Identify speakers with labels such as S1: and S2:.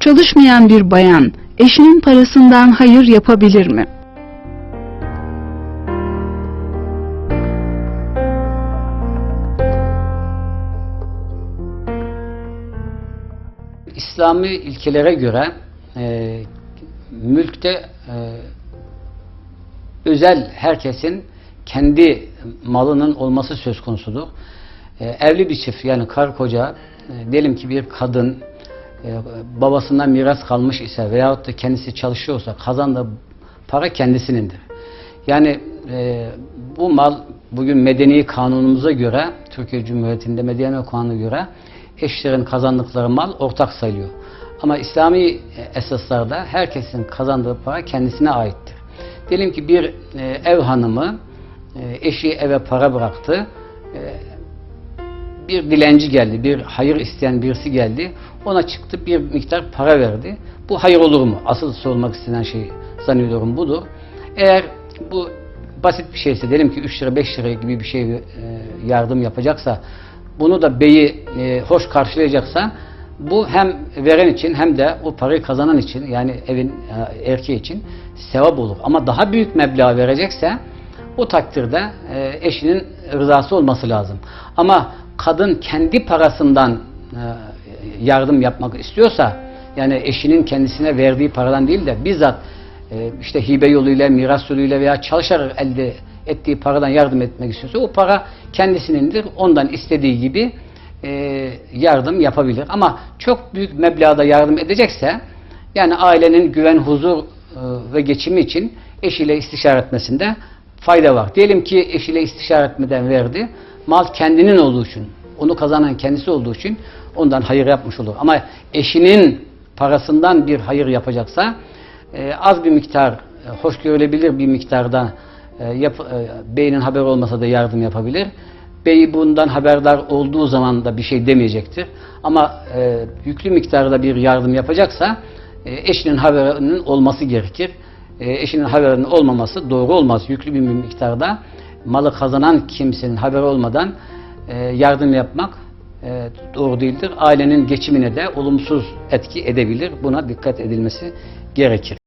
S1: Çalışmayan bir bayan eşinin parasından hayır yapabilir mi?
S2: İslami ilkelere göre e, mülkte e, özel herkesin kendi malının olması söz konusudur. E, evli bir çift yani karı koca e, diyelim ki bir kadın e, babasından miras kalmış ise veyahut da kendisi çalışıyorsa kazandığı para kendisinindir. Yani e, bu mal bugün medeni kanunumuza göre Türkiye Cumhuriyeti'nde medeni kanuna göre eşlerin kazandıkları mal ortak sayılıyor. Ama İslami e, esaslarda herkesin kazandığı para kendisine aittir. Diyelim ki bir e, ev hanımı e, eşi eve para bıraktı. E, bir dilenci geldi, bir hayır isteyen birisi geldi. Ona çıktı bir miktar para verdi. Bu hayır olur mu? Asıl sorulmak istenen şey zannediyorum budur. Eğer bu basit bir şeyse diyelim ki 3 lira 5 lira gibi bir şey e, yardım yapacaksa bunu da beyi e, hoş karşılayacaksa bu hem veren için hem de o parayı kazanan için yani evin e, erkeği için sevap olur. Ama daha büyük meblağ verecekse o takdirde e, eşinin rızası olması lazım. Ama kadın kendi parasından e, yardım yapmak istiyorsa yani eşinin kendisine verdiği paradan değil de bizzat e, işte hibe yoluyla, miras yoluyla veya çalışarak elde ettiği paradan yardım etmek istiyorsa o para kendisinindir. Ondan istediği gibi yardım yapabilir. Ama çok büyük meblağda yardım edecekse yani ailenin güven, huzur ve geçimi için eşiyle istişare etmesinde fayda var. Diyelim ki eşiyle istişare etmeden verdi. Mal kendinin olduğu için, onu kazanan kendisi olduğu için ondan hayır yapmış olur. Ama eşinin parasından bir hayır yapacaksa e, az bir miktar, e, hoş görülebilir bir miktarda e, yap, e, beynin haber olmasa da yardım yapabilir. Bey bundan haberdar olduğu zaman da bir şey demeyecektir. Ama e, yüklü miktarda bir yardım yapacaksa e, eşinin haberinin olması gerekir. E, eşinin haberinin olmaması doğru olmaz. Yüklü bir miktarda malı kazanan kimsenin haberi olmadan e, yardım yapmak e, doğru değildir. Ailenin geçimine de olumsuz etki edebilir. Buna dikkat edilmesi gerekir.